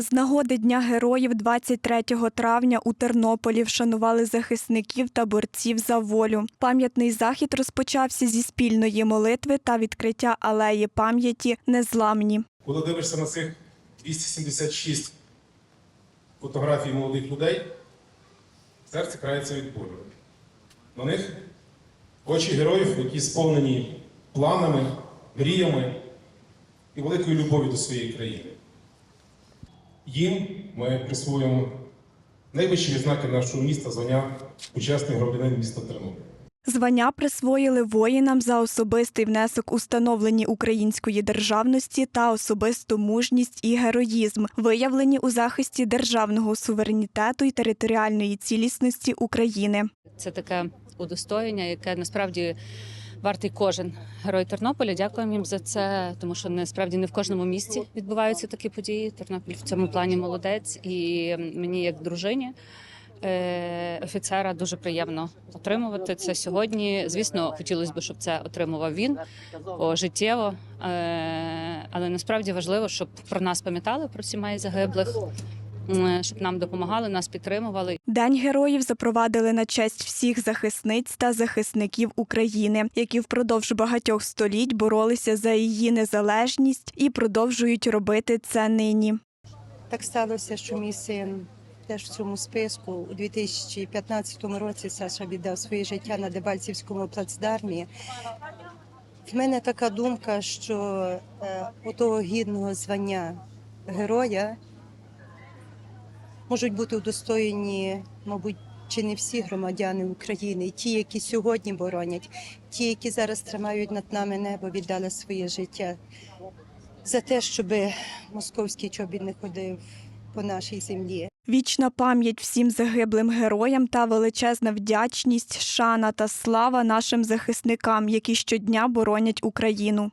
З нагоди Дня героїв 23 травня у Тернополі вшанували захисників та борців за волю. Пам'ятний захід розпочався зі спільної молитви та відкриття алеї пам'яті Незламні. Коли дивишся на цих 276 фотографій молодих людей, серце крається від болю. На них очі героїв, які сповнені планами, мріями і великою любов'ю до своєї країни. Їм ми присвоюємо найвищі відзнаки нашого міста звання почесний громадянин міста Тернопіль. Звання присвоїли воїнам за особистий внесок у становленні української державності та особисту мужність і героїзм, виявлені у захисті державного суверенітету і територіальної цілісності України. Це таке удостоєння, яке насправді вартий кожен герой Тернополя. Дякуємо їм за це, тому що насправді не в кожному місті відбуваються такі події. Тернопіль в цьому плані молодець, і мені, як дружині. е, Офіцера дуже приємно отримувати це сьогодні. Звісно, хотілося б, щоб це отримував він пожиттєво, е, але насправді важливо, щоб про нас пам'ятали про сімей загиблих, щоб нам допомагали, нас підтримували. День героїв запровадили на честь всіх захисниць та захисників України, які впродовж багатьох століть боролися за її незалежність і продовжують робити це нині. Так сталося, що мій син теж в цьому списку у 2015 році Саша віддав своє життя на Дебальцівському плацдармі. В мене така думка, що е, у того гідного звання героя можуть бути удостоєні, мабуть, чи не всі громадяни України, ті, які сьогодні боронять, ті, які зараз тримають над нами небо, віддали своє життя за те, щоб московський чобіт не ходив по нашій землі. Вічна пам'ять всім загиблим героям та величезна вдячність, шана та слава нашим захисникам, які щодня боронять Україну.